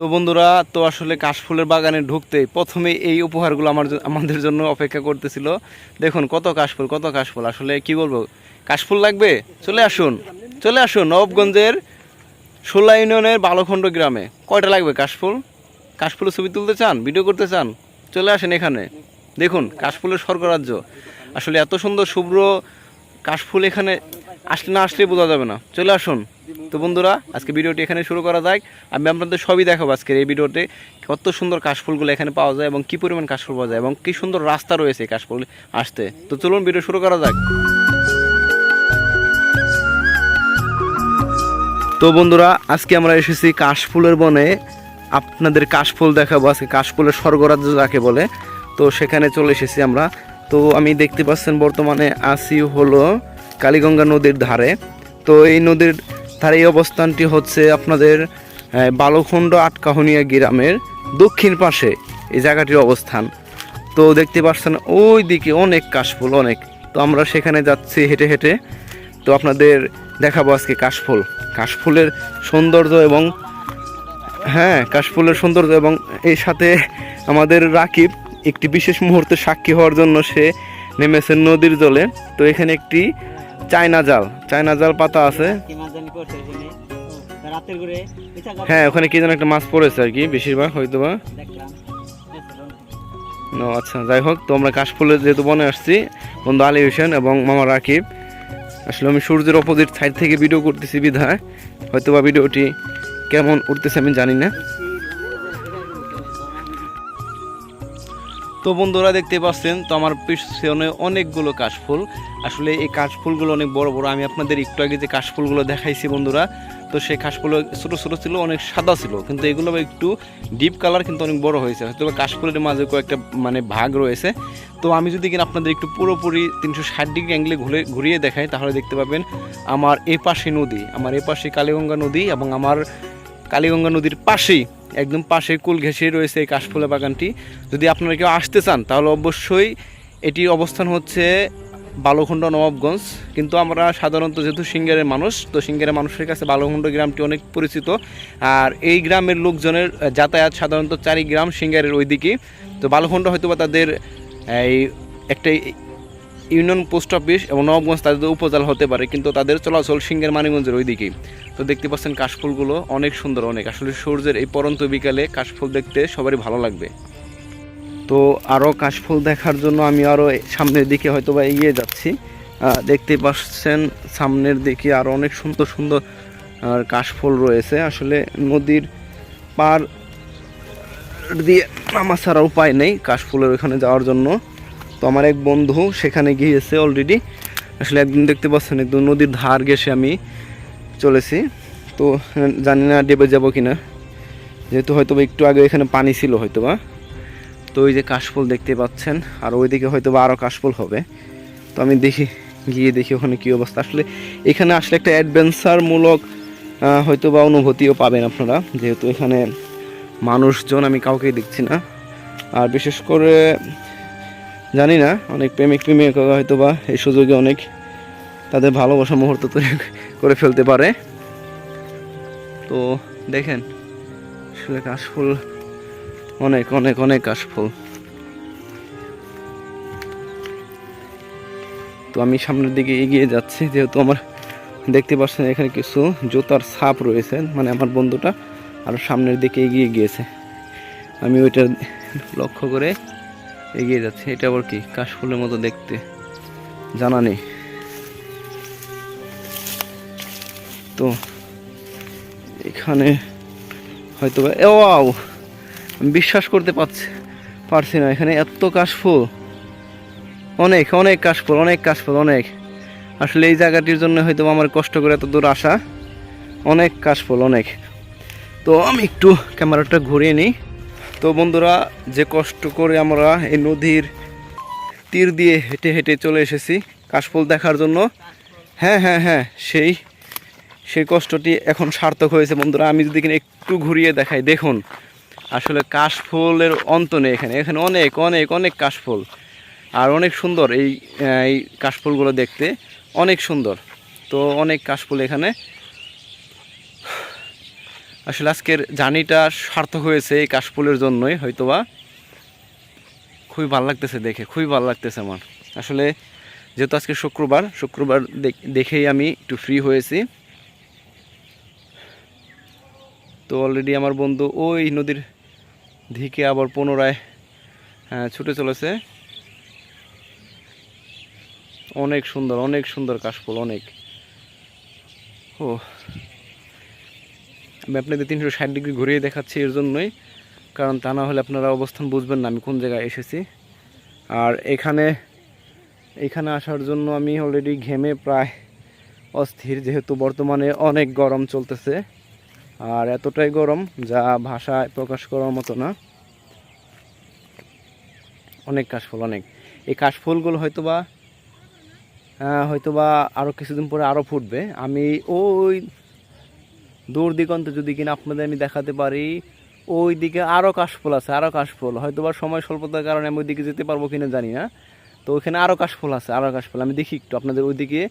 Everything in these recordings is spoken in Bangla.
তো বন্ধুরা, তো আসলে কাশফুলের বাগানে ঢুকতে প্রথমে এই উপহারগুলো আমার আমাদের জন্য অপেক্ষা করতেছিল। দেখুন, কত কাশফুল কত কাশফুল। আসলে কি বলব? কাশফুল লাগবে? চলে আসুন চলে আসুন নবগঞ্জের সোলা ইউনিয়নের বালখণ্ড গ্রামে। কয়টা লাগবে কাশফুল? কাশফুলের ছবি তুলতে চান? ভিডিও করতে চান? চলে আসেন এখানে। দেখুন, কাশফুলের স্বর্গরাজ্য। আসলে এত সুন্দর, শুভ্র কাশফুল এখানে আসলে না আসলে বোঝা যাবে না। চলে আসুন। তো বন্ধুরা, আজকে ভিডিওটি এখানে শুরু করা যাক। আমি আপনাদের সবই দেখাবো আজকের এই ভিডিওতে কত সুন্দর কাশফুলগুলো এখানে পাওয়া যায় এবং কি পরিমাণ কাশফুল পাওয়া যায় এবং কি সুন্দর রাস্তা রয়েছে এই কাশফুল আসতে। তো চলুন ভিডিও শুরু করা যাক। তো বন্ধুরা, আজকে আমরা এসেছি কাশফুলের বনে। আপনাদের কাশফুল দেখাবো। আজকে কাশফুলের স্বর্গরাজ্য যাকে বলে। তো সেখানে চলে এসেছি আমরা। তো আমি দেখতে পাচ্ছেন বর্তমানে আসি হলো কালীগঙ্গা নদীর ধারে। তো এই নদীর ধারে এই অবস্থানটি হচ্ছে আপনাদের বালুখণ্ড আটকাহনিয়া গ্রামের দক্ষিণ পাশে এই জায়গাটির অবস্থান। তো দেখতে পাচ্ছেন ওই দিকে অনেক কাশফুল, অনেক। তো আমরা সেখানে যাচ্ছি হেঁটে হেঁটে। তো আপনাদের দেখাবো আজকে কাশফুল। কাশফুলের সৌন্দর্য এবং হ্যাঁ কাশফুলের সৌন্দর্য এবং এর সাথে আমাদের রাকিব একটি বিশেষ মুহূর্তে সাক্ষী হওয়ার জন্য সে নেমেছে নদীর জলে। তো এখানে একটি চায়না জাল চায়না জাল পাতা আছে। হ্যাঁ ওখানে কি যেন একটা মাছ পড়েছে আর কি বেশিরভাগ হয়তো বা আচ্ছা যাই হোক তো আমরা কাশফুলের যেহেতু বনে আসছি বন্ধু আলী হোসেন এবং মামা রাকিব আসলে আমি সূর্যের অপোজিট সাইড থেকে ভিডিও করতেছি বিধায়। হয়তো বা ভিডিওটি কেমন উঠতেছে আমি জানি না। তো বন্ধুরা দেখতে পাচ্ছেন, তো আমার পিছনে অনেকগুলো কাশফুল। আসলে এই কাশফুলগুলো অনেক বড় বড়। আমি আপনাদের একটু আগে যে কাশফুলগুলো দেখাইছি বন্ধুরা, তো সেই কাশফুল ছোটো ছোটো ছিল, অনেক সাদা ছিল। কিন্তু এগুলো একটু ডিপ কালার কিন্তু অনেক বড় হয়েছে। হয়তো কাশফুলের মাঝে কয়েকটা মানে ভাগ রয়েছে। তো আমি যদি কিনা আপনাদের একটু পুরোপুরি তিনশো ষাট ডিগ্রি অ্যাঙ্গেলে ঘুরে, ঘুরিয়ে দেখাই, তাহলে দেখতে পাবেন আমার এ পাশে নদী, আমার এ পাশে কালীগঙ্গা নদী এবং আমার কালীগঙ্গা নদীর পাশেই একদম পাশে কুল ঘেঁষে রয়েছে এই কাশফুলের বাগানটি। যদি আপনারা কেউ আসতে চান, তাহলে অবশ্যই এটির অবস্থান হচ্ছে বালুখণ্ড, নবাবগঞ্জ। কিন্তু আমরা সাধারণত যেহেতু সিঙ্গারের মানুষ, তো সিঙ্গারের মানুষের কাছে বালুখণ্ড গ্রামটি অনেক পরিচিত। আর এই গ্রামের লোকজনের যাতায়াত সাধারণত চারি গ্রাম সিঙ্গারের ওইদিকে। তো বালুখণ্ড হয়তো বা তাদের এই একটা ইউনিয়ন পোস্ট অফিস এবং নবগঞ্জ তাদের উপজেলা হতে পারে, কিন্তু তাদের চলাচল সিঙ্গের মানিগঞ্জের ওই দিকেই তো দেখতে পাচ্ছেন কাশফুলগুলো অনেক সুন্দর, অনেক। আসলে সূর্যের এই পরন্ত বিকালে কাশফুল দেখতে সবারই ভালো লাগবে। তো আরও কাশফুল দেখার জন্য আমি আরও সামনের দিকে হয়তো বা এগিয়ে যাচ্ছি। দেখতে পাচ্ছেন সামনের দিকে আরও অনেক সুন্দর সুন্দর কাশফুল রয়েছে। আসলে নদীর পার দিয়ে নামা ছাড়া উপায় নেই কাশফুলের ওখানে যাওয়ার জন্য। তো আমার এক বন্ধু সেখানে গিয়েছে অলরেডি আসলে একদিন দেখতে পাচ্ছেন, একদম নদীর ধার গেছে আমি চলেছি। তো জানি না ডেবে যাব কিনা। যেহেতু হয়তো একটু আগে এখানে পানি ছিল হয়তো বা তো ওই যে কাশফুল দেখতে পাচ্ছেন, আর ওইদিকে হয়তো বা আরও কাশফুল হবে। তো আমি দেখি, গিয়ে দেখি ওখানে কী অবস্থা। আসলে এখানে আসলে একটা অ্যাডভেঞ্চারমূলক হয়তো বা অনুভূতিও পাবেন আপনারা। যেহেতু এখানে মানুষজন আমি কাউকেই দেখছি না। আর বিশেষ করে জানি না, অনেক প্রেমিক প্রেমিকা হয়তো বা এই সুযোগে অনেক তাদের ভালোবাসা মুহূর্ত তৈরি করে ফেলতে পারে। তো দেখেন, আসলে কাশফুল অনেক অনেক অনেক কাশফুল। তো আমি সামনের দিকে এগিয়ে যাচ্ছি, যেহেতু আমার দেখতে পাচ্ছেন এখানে কিছু জুতার ছাপ রয়েছে মানে আমার বন্ধুটা আরও সামনের দিকে এগিয়ে গিয়েছে। আমি ওইটা লক্ষ্য করে এগিয়ে যাচ্ছে। এটা আবার কি? কাশফুলের মতো দেখতে। জানা নেই। তো, এখানে হয়তো ওয়াও! আমি বিশ্বাস করতে পারছি পারছি না। এখানে এত কাশফুল। অনেক অনেক কাশফুল অনেক কাশফুল, অনেক। আসলে এই জায়গাটির জন্য হয়তো আমার কষ্ট করে এত দূর আসা অনেক কাশফুল, অনেক। তো আমি একটু ক্যামেরাটা ঘুরিয়ে নিই। তো বন্ধুরা, যে কষ্ট করে আমরা এই নদীর তীর দিয়ে হেঁটে হেঁটে চলে এসেছি কাশফুল দেখার জন্য হ্যাঁ হ্যাঁ হ্যাঁ সেই সেই কষ্টটি এখন সার্থক হয়েছে বন্ধুরা। আমি যদি এখানে একটু ঘুরিয়ে দেখাই, দেখুন, আসলে কাশফুলের অন্ত নেই এখানে। এখানে অনেক অনেক অনেক কাশফুল। আর অনেক সুন্দর এই এই কাশফুলগুলো দেখতে, অনেক সুন্দর। তো অনেক কাশফুল এখানে। আসলে আজকের জার্নিটা সার্থক হয়েছে এই কাশফুলের জন্যই হয়তোবা। খুবই ভালো লাগতেছে দেখে খুবই ভালো লাগতেছে আমার। আসলে যেহেতু আজকে শুক্রবার শুক্রবার দেখ- দেখেই আমি একটু ফ্রি হয়েছি। তো অলরেডি আমার বন্ধু ওই নদীর দিকে আবার পুনরায় আহ, ছুটে চলেছে। অনেক সুন্দর অনেক সুন্দর কাশফুল অনেক। ও আমি আপনাদের তিনশো ষাট ডিগ্রি ঘুরিয়ে দেখাচ্ছি এর জন্যই, কারণ তা না হলে আপনারা অবস্থান বুঝবেন না, আমি কোন জায়গায় এসেছি। আর এখানে এখানে আসার জন্য আমি অলরেডি ঘেমে প্রায় অস্থির, যেহেতু বর্তমানে অনেক গরম চলতেছে। আর এতটাই গরম যা ভাষায় প্রকাশ করার মতো না। অনেক কাশফুল, অনেক। এই কাশফুলগুলো হয়তোবা হয়তোবা আরও কিছুদিন পরে আরও ফুটবে। আমি ওই দূর দিগন্ত যদি কিনা আপনাদের আমি দেখাতে পারি ওই দিকে আরও কাশফুল আছে আরও কাশফুল। হয়তো বা সময় স্বল্পতার কারণে আমি ওইদিকে যেতে পারব কিনা জানি না। তো ওইখানে আরও কাশফুল আছে আরও কাশফুল। আমি দেখি একটু, আপনাদের ওইদিকে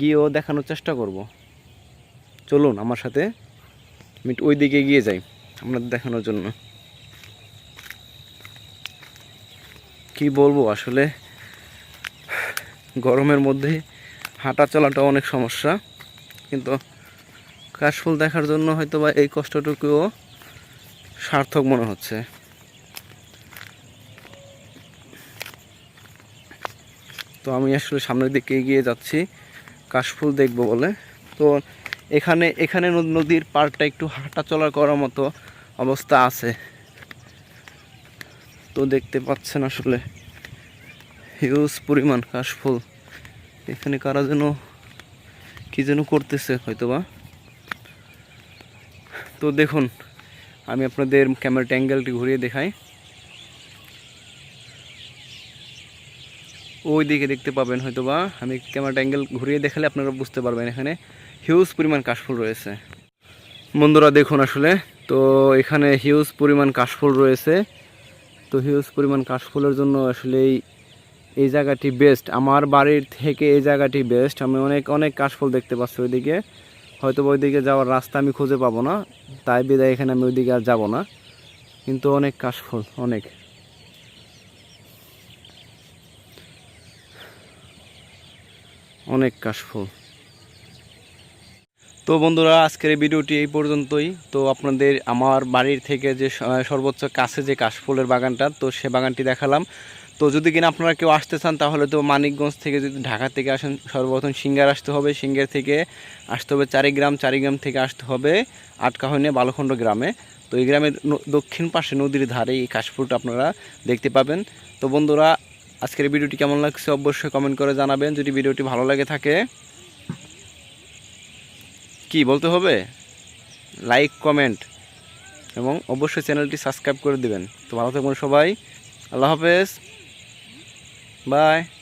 গিয়েও দেখানোর চেষ্টা করব। চলুন আমার সাথে, আমি ওই দিকে গিয়ে যাই আপনাদের দেখানোর জন্য। কি বলব, আসলে গরমের মধ্যে হাঁটা চলাটা অনেক সমস্যা, কিন্তু কাশফুল দেখার জন্য হয়তো বা এই কষ্টটুকুও সার্থক মনে হচ্ছে। তো আমি আসলে সামনের দিকে এগিয়ে যাচ্ছি, কাশফুল দেখব বলে। তো এখানে এখানে নদ- নদীর পাড়টা একটু হাঁটা চলা করার মতো অবস্থা আছে। তো দেখতে পাচ্ছেন আসলে হিউজ পরিমাণ কাশফুল। এখানে কারা যেন, কি যেন করতেছে হয়তোবা। তো দেখুন, আমি আপনাদের ক্যামেরা ট্যাঙ্গেলটি ঘুরিয়ে দেখাই। ওই দিকে দেখতে পাবেন হয়তোবা, আমি ক্যামেরাটা অ্যাঙ্গেল ঘুরিয়ে দেখালে আপনারা বুঝতে পারবেন এখানে হিউজ পরিমাণ কাশফুল রয়েছে। বন্ধুরা দেখুন আসলে, তো এখানে হিউজ পরিমাণ কাশফুল রয়েছে। তো হিউজ পরিমাণ কাশফুলের জন্য আসলে এই এই জায়গাটি বেস্ট আমার বাড়ির থেকে এই জায়গাটি বেস্ট আমি অনেক অনেক কাশফুল দেখতে পাচ্ছি ওইদিকে। হয়তো ওইদিকে যাওয়ার রাস্তা আমি খুঁজে পাবো না, তাই বিদায় এখানে আমি ওইদিকে আর যাব না। কিন্তু অনেক কাশফুল, অনেক। অনেক কাশফুল। তো বন্ধুরা, আজকের এই ভিডিওটি এই পর্যন্তই। তো আপনাদের আমার বাড়ির থেকে যে সর্বোচ্চ কাছে যে কাশফুলের বাগানটা, তো সে বাগানটি দেখালাম। তো যদি কিনা আপনারা কেউ আসতে চান, তাহলে তো মানিকগঞ্জ থেকে যদি ঢাকা থেকে আসেন, সর্বপ্রথম সিঙ্গার আসতে হবে। সিঙ্গার থেকে আসতে হবে চারিগ্রাম চারিগ্রাম থেকে আসতে হবে আটকাহনে বালখণ্ড গ্রামে। তো এই গ্রামের দক্ষিণ পাশে নদীর ধারে এই কাশফুলটা আপনারা দেখতে পাবেন। তো বন্ধুরা, আজকের ভিডিওটি কেমন লাগছে অবশ্যই কমেন্ট করে জানাবেন। যদি ভিডিওটি ভালো লাগে থাকে, কি বলতে হবে? লাইক, কমেন্ট এবং অবশ্যই চ্যানেলটি সাবস্ক্রাইব করে দিবেন। তো ভালো থাকবেন সবাই। আল্লাহ হাফেজ। Bye.